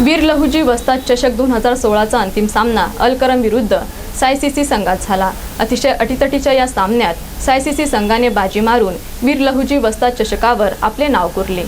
वीर लहुजी वस्ताद चषक दोन हजार सोळाचा अंतिम सामना अलकरम विरुद्ध सायसीसी संघात झाला. अतिशय अटीतटीच्या या सामन्यात सायसीसी संघाने बाजी मारून वीर लहुजी वस्ताद चषकावर आपले नाव कोरले.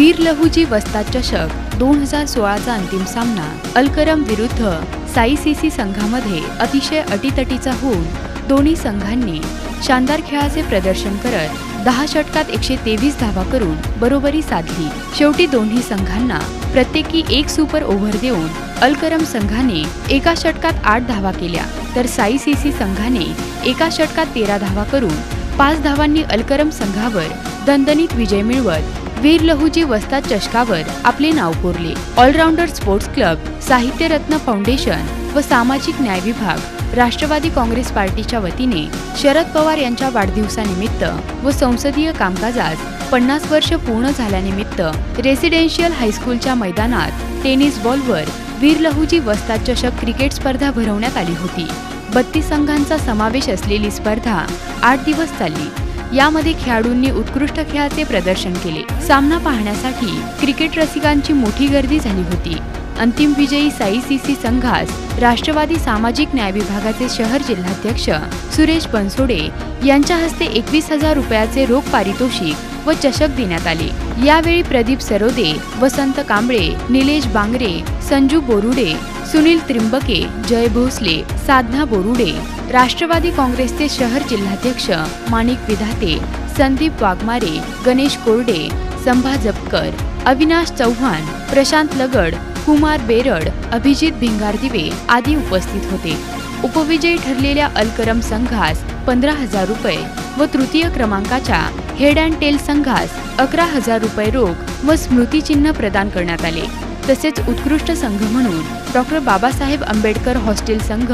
वीर लहुजी वस्ताद चषक दोन हजार सोळाचा अंतिम सामना. अलकरम विरुद्ध साईसीसी संघामध्ये अतिशय अटीतटीचा होऊन दोन्ही संघांनी शानदार खेळाचे प्रदर्शन करत दहा षटकात एकशे तेवीस धावा करून बरोबरी साधली. शेवटी दोन्ही संघांना प्रत्येकी एक सुपर ओव्हर देऊन अलकरम संघाने एका षटकात आठ धावा केल्या. तर साईसीसी संघाने एका षटकात तेरा धावा करून पाच धावांनी अलकरम संघावर दणदणीत विजय मिळवत वीर लहुजी वस्ता चषकावर आपले नाव कोरले. ऑलराऊंडर स्पोर्ट्स क्लब साहित्य रत्न फाउंडेशन व सामाजिक न्याय विभाग राष्ट्रवादी काँग्रेस पार्टीच्या वतीने शरद पवार यांच्या वाढदिवसानिमित्त व संसदीय कामकाजात पन्नास वर्ष पूर्ण झाल्यानिमित्त रेसिडेन्शियल हायस्कूलच्या मैदानात टेनिस बॉलवर वीर लहुजी वस्ता चषक क्रिकेट स्पर्धा भरवण्यात आली होती. बत्तीस संघांचा समावेश असलेली स्पर्धा आठ दिवस चालली. यामध्ये खेळाडूंनी उत्कृष्ट खेळाचे प्रदर्शन केले. सामना पाहण्यासाठी क्रिकेट रसिकांची मोठी गर्दी झाली होती. अंतिम विजयी साई सीसी संघास राष्ट्रवादी सामाजिक न्याय विभागाचे शहर जिल्हाध्यक्ष सुरेश बनसोडे यांच्या हस्ते एकवीस हजार रुपयाचे रोख पारितोषिक व चषक देण्यात आले. यावेळी प्रदीप सरोदे वसंत कांबळे निलेश बांगरे संजू बोरुडे सुनील त्रिंबके जय भोसले साधना बोरुडे राष्ट्रवादी काँग्रेसचे शहर जिल्हाध्यक्ष माणिक विधाते संदीप वाघमारे गणेश कोरडे संभा जपकर अविनाश चव्हाण प्रशांत लगड कुमार बेरड अभिजित भिंगारदिवे आदी उपस्थित होते. उपविजयी ठरलेल्या अलकरम संघास पंधरा हजार रुपये व तृतीय क्रमांकाच्या हेड अँड टेल संघास अकरा हजार रुपये रोख व स्मृतिचिन्ह प्रदान करण्यात आले. तसेच उत्कृष्ट संघ म्हणून डॉक्टर बाबासाहेब आंबेडकर हॉस्टेल संघ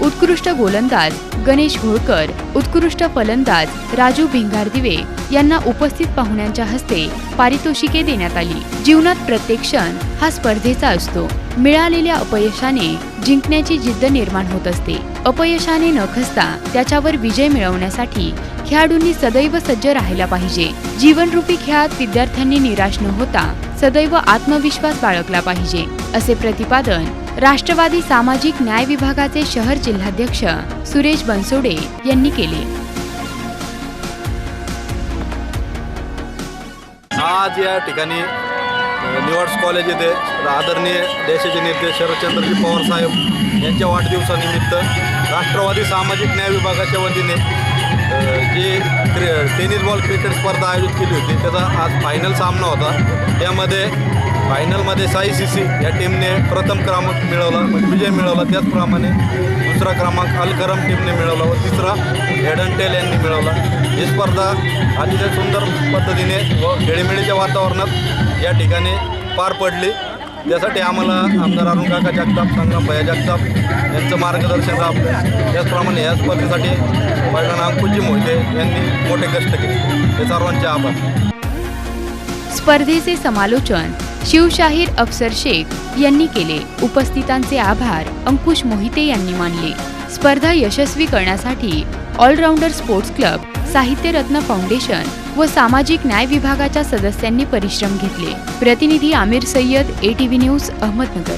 उत्कृष्ट गोलंदाज गणेश होळकर उत्कृष्ट फलंदाज राजू भिंगार दिवे यांना उपस्थित पाहुण्यांच्या हस्ते पारितोषिके देण्यात आली. जीवनात प्रत्येक क्षण हा स्पर्धेचा असतो. मिळालेल्या अपयशाने जिंकण्याची जिद्द निर्माण होत असते. अपयशाने न खसता त्याच्यावर विजय मिळवण्यासाठी खेळाडूंनी सदैव सज्ज राहायला पाहिजे. जीवनरूपी खेळात विद्यार्थ्यांनी निराश न होता सदैव आत्मविश्वास बाळगला पाहिजे असे प्रतिपादन राष्ट्रवादी सामाजिक न्याय विभागाचे शहर जिल्हाध्यक्ष सुरेश बनसोडे यांनी केले. आज या ठिकाणी अ, निवाड्स कॉलेज येथे आदरणीय देशाचे नेते शरदचंद्रजी पवार साहेब यांच्या वाढदिवसानिमित्त राष्ट्रवादी सामाजिक न्याय विभागाच्या वतीने जे टेनिस बॉल क्रिकेट स्पर्धा आयोजित केली होती. त्याचा आज फायनल सामना होता. त्यामध्ये फायनलमध्ये साई सी सी या टीमने प्रथम क्रमांक मिळवला म्हणजे विजय मिळवला. त्याचप्रमाणे दुसरा क्रमांक अलकरम टीमने मिळवला व तिसरा हेडनटेल यांनी मिळवला. ही स्पर्धा अतिशय सुंदर पद्धतीने व खेळीमेळीच्या वातावरणात या ठिकाणी पार पडली. त्यासाठी आम्हाला आमदार अरुण काका जगताप संग्राम भया जगताप यांचं मार्गदर्शन लाभलं त्याचप्रमाणे या स्पर्धेसाठी पैठण अंकुजी मोहिते यांनी मोठे कष्ट केले. हे सर्वांचे आभार. स्पर्धेचे समालोचन शिवशाहीर अफसर शेख यांनी केले. उपस्थितांचे आभार अंकुश मोहिते यांनी मानले. स्पर्धा यशस्वी करण्यासाठी ऑलराऊंडर स्पोर्ट्स क्लब साहित्य रत्न फाउंडेशन व सामाजिक न्याय विभागाच्या सदस्यांनी परिश्रम घेतले. प्रतिनिधी आमिर सय्यद एटीव्ही न्यूज अहमदनगर.